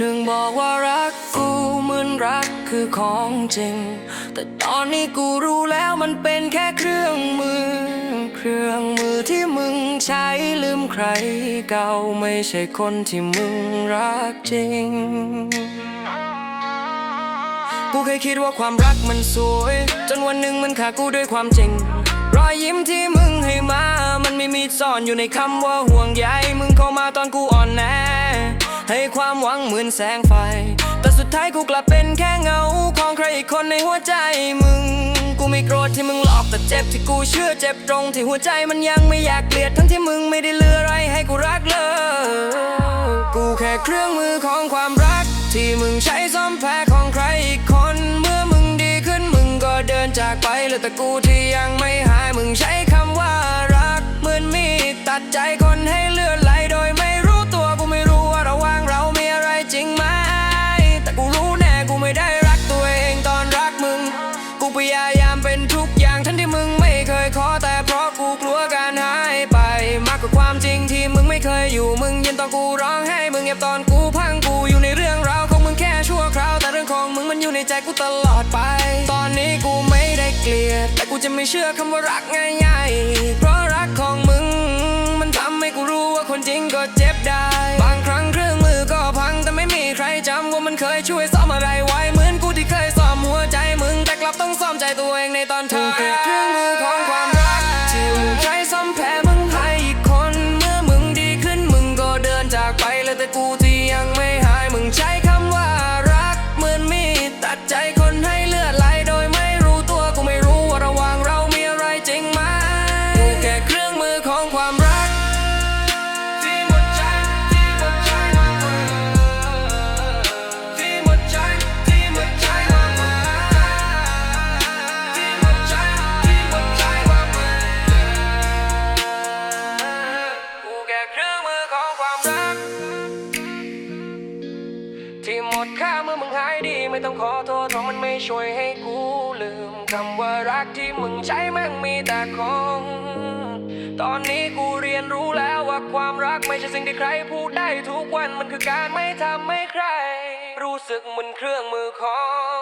เครื่องบอกว่ารักกูเหมือนรักคือของจริง แต่ตอนนี้กูรู้แล้วมันเป็นแค่เครื่องมือ เครื่องมือที่มึงใช้ลืมใครเก่าไม่ใช่คนที่มึงรักจริง กูเคยคิดว่าความรักมันสวย จนวันหนึ่งมันขาดกูด้วยความจริง รอยยิ้มที่มึงให้มา มันไม่มีซ่อนอยู่ในคำว่าห่วงใยมึงเข้ามาตอนกูอ่อนแอ ให้ความหวังเหมือนแสงไฟ แต่สุดท้ายกูกลับเป็นแค่เงา ของใครอีกคนในหัวใจมึง กูไม่โกรธที่มึงหลอกแต่เจ็บที่กูเชื่อเจ็บตรงที่หัวใจมันยังไม่อยากเกลียดทั้งที่มึงไม่ได้เหลืออะไรให้กูรักเลย กูแค่เครื่องมือของความรัก ที่มึงใช้ซ่อมแพ้ของใครอีกคนเมื่อมึงดีขึ้นมึงก็เดินจากไปเหลือแต่กูที่ยังไม่หายมึงใช้คำว่ารักเหมือนมีดตัดใจ ยายามเป็นทุกอย่างทั้งที่มึงไม่เคยขอแต่เพราะกูกลัวการหายไป มากกว่าความจริงที่มึงไม่เคยอยู่มึงยินตอนกูร้องไห้มึงเงียบตอนกูพังกูอยู่ในเรื่องราวของมึงแค่ชั่วคราวแต่เรื่องของมึงมันอยู่ในใจกูตลอดไป ตอนนี้กูไม่ได้เกลียด แต่กูจะไม่เชื่อคำว่ารักง่ายๆเพราะรักของมึง มันทำให้กูรู้ว่าคนจริงก็เจ็บได้ บางครั้งเครื่องมือก็พังแต่ไม่มีใครจำว่ามันเคยช่วย ใจตัวเองในตอนท้าย ไม่ต้องขอโทษเพราะมันไม่ช่วยให้กูลืมคำว่ารักที่มึงใช้แม่งมีแต่ของตอนนี้กูเรียนรู้แล้วว่าความรักไม่ใช่สิ่งที่ใครพูดได้ทุกวันมันคือการไม่ทำให้ใคร รู้สึกเหมือนเครื่องมือของ